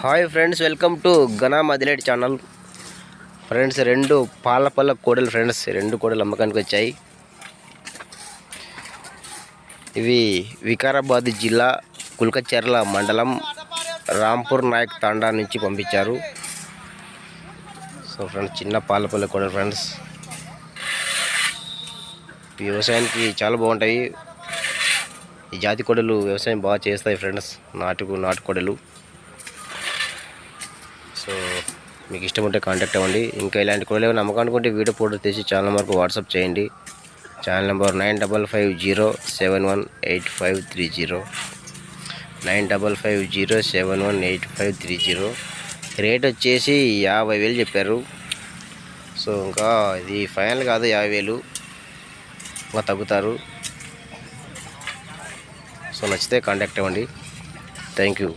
Hi friends welcome to Gana Madilet channel. Friends రెండు పాల పళ్ళ కోడలు ఫ్రెండ్స్ రెండు కోడలు అమ్మకానికి వచ్చాయి. ఇవి వికారాబాద్ జిల్లా కుల్కచెర్ల మండలం రాంపూర్ నాయక్ తాండా నుంచి పంపించారు. సో ఫ్రెండ్స్ చిన్న పాల పళ్ళ కోడలు ఫ్రెండ్స్. వ్యవసాయానికి చాలా బాగుంటాయి. ఈ జాతి కోడలు వ్యవసాయం బాగా చేస్తాయి ఫ్రెండ్స్ నాటుకు నాటు కోడలు. సో మీకు ఇష్టం ఉంటే కాంటాక్ట్ అవ్వండి. ఇంకా ఇలాంటి కోడలు ఏమైనా అమ్మకానుకుంటే వీడియో ఫోటో తీసి ఛానల్ నెంబర్కు వాట్సాప్ చేయండి. Channel number nine double five zero seven one eight five three zero nine double five zero seven one eight five three zero rate వచ్చేసి యాభై వేలు చెప్పారు. సో ఇంకా ఇది ఫైనల్ కాదు యాభై వేలు. ఇంకా తగ్గుతారు. సో నచ్చితే కాంటాక్ట్ అవ్వండి. Thank you